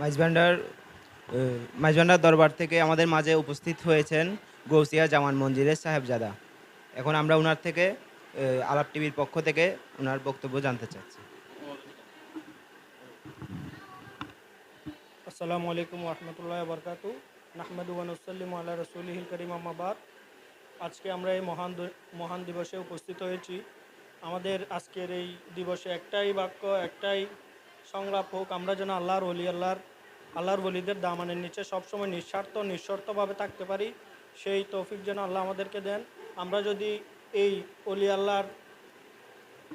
মাইজভান্ডার মাইজভান্ডার দরবার থেকে আমাদের মাঝে উপস্থিত হয়েছেন গৌসিয়া জামান মঞ্জিরের সাহেবজাদা। এখন আমরা ওনার থেকে আলাপ টিভির পক্ষ থেকে ওনার বক্তব্য জানতে চাচ্ছি। আসসালামু আলাইকুম রহমতুল্লাহ বরকাতু। নাহমেদ আল্লাহ রসুলহিল করিম আহমাবাদ আজকে আমরা এই মহান মহান দিবসে উপস্থিত হয়েছি। আমাদের আজকের এই দিবসে একটাই বাক্য, একটাই সংলাপ হোক, আমরা যেন আল্লাহর অলি আল্লাহর আল্লাহর বলিদের দামানের নিচে সবসময় নিঃস্বার্থ, নিঃশর্তভাবে থাকতে পারি। সেই তৌফিক যেন আল্লাহ আমাদেরকে দেন। আমরা যদি এই অলি আল্লাহর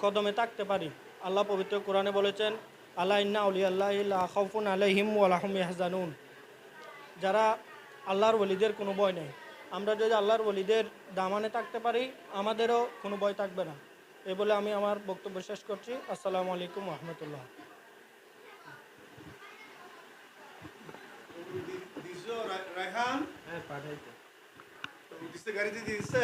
কদমে থাকতে পারি, আল্লাহ পবিত্র কোরআনে বলেছেন আল্লাহ ইন্না উলি আল্লাহ খৌফুন আলাইহিম ওয়ালাহুম ইয়াহজানুন। যারা আল্লাহর ওলিদের কোনো ভয় নেই, আমরা যদি আল্লাহর ওলিদের দামানে থাকতে পারি, আমাদেরও কোনো ভয় থাকবে না। এ বলে আমি আমার বক্তব্য শেষ করছি। আসসালামু আলাইকুম রহমতুল্লাহ। গাড়িতে দিচ্ছে